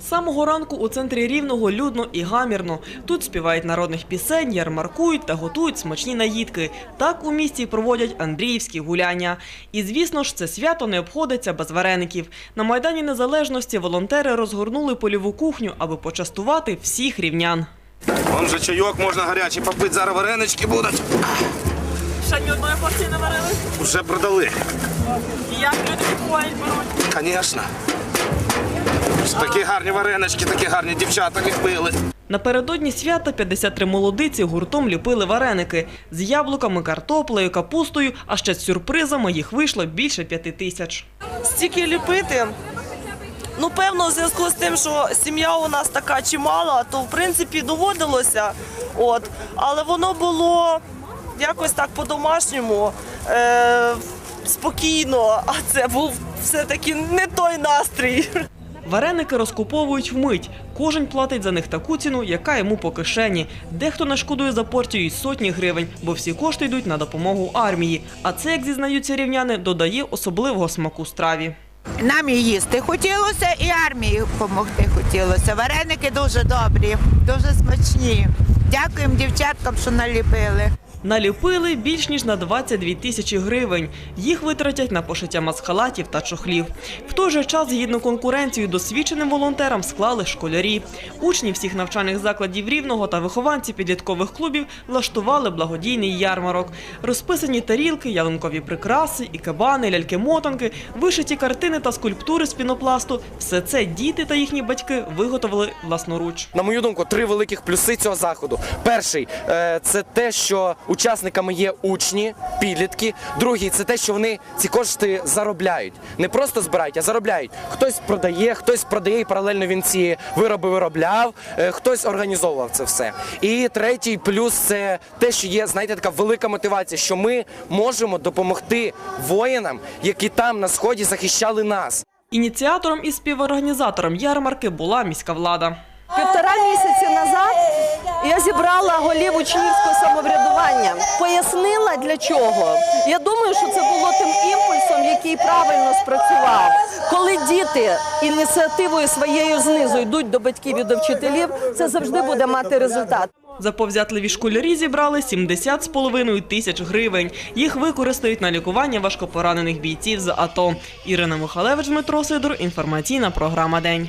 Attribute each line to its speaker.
Speaker 1: З самого ранку у центрі Рівного людно і гамірно. Тут співають народних пісень, ярмаркують та готують смачні наїдки. Так у місті проводять Андріївські гуляння. І звісно ж, це свято не обходиться без вареників. На Майдані Незалежності волонтери розгорнули польову кухню, аби почастувати всіх рівнян.
Speaker 2: Вон же чайок можна гарячий попити, зараз варенички будуть.
Speaker 1: Ще ні одної порції не варили.
Speaker 2: Вже продали.
Speaker 1: Як люди підходять, беруть.
Speaker 2: Звісно. Такі гарні варенички, такі гарні дівчата ліпили.
Speaker 1: Напередодні свята 53 молодиці гуртом ліпили вареники з яблуками, картоплею, капустою, а ще з сюрпризами їх вийшло більше п'яти тисяч.
Speaker 3: стільки ліпити. Ну, певно, у зв'язку з тим, що сім'я у нас така чимала, то в принципі доводилося. От. Але воно було якось так по-домашньому, е- спокійно, а це був все-таки не той настрій.
Speaker 1: Вареники розкуповують вмить. Кожен платить за них таку ціну, яка йому по кишені. Дехто нашкодує за порцію й сотні гривень, бо всі кошти йдуть на допомогу армії. А це, як зізнаються рівняни, додає особливого смаку страві.
Speaker 4: Нам і їсти хотілося, і армії допомогти хотілося. Вареники дуже добрі, дуже смачні. Дякуємо дівчаткам, що наліпили.
Speaker 1: Наліпили більш ніж на 22 тисячі гривень. Їх витратять на пошиття масхалатів та чохлів. В той же час гідну конкуренцію досвідченим волонтерам склали школярі. Учні всіх навчальних закладів Рівного та вихованці підліткових клубів влаштували благодійний ярмарок. Розписані тарілки, ялинкові прикраси, ікебани, ляльки-мотанки, вишиті картини та скульптури з пінопласту – все це діти та їхні батьки виготовили власноруч.
Speaker 5: На мою думку, три великих плюси цього заходу. Перший е, це те, що учасниками є учні, підлітки. Другий це те, що вони ці кошти заробляють. Не просто збирають, а заробляють. Хтось продає, хтось продає і паралельно він ці вироби виробляв, е, хтось організовував це все. І третій плюс це те, що є, знаєте, така велика мотивація, що ми можемо допомогти воїнам, які там на сході захищали нас.
Speaker 1: Ініціатором і співорганізатором ярмарки була міська влада.
Speaker 6: Півтора місяці назад я зібрала голів учнівського самоврядування, пояснила для чого. Я думаю, що це було тим імпульсом, який правильно спрацював. Коли діти ініціативою своєю знизу йдуть до батьків і до вчителів, це завжди буде мати результат.
Speaker 1: Заповзятливі школярі зібрали 70 з половиною тисяч гривень. Їх використають на лікування важкопоранених бійців з АТО. Ірина Михалевич, Дмитро Сидор. Інформаційна програма День.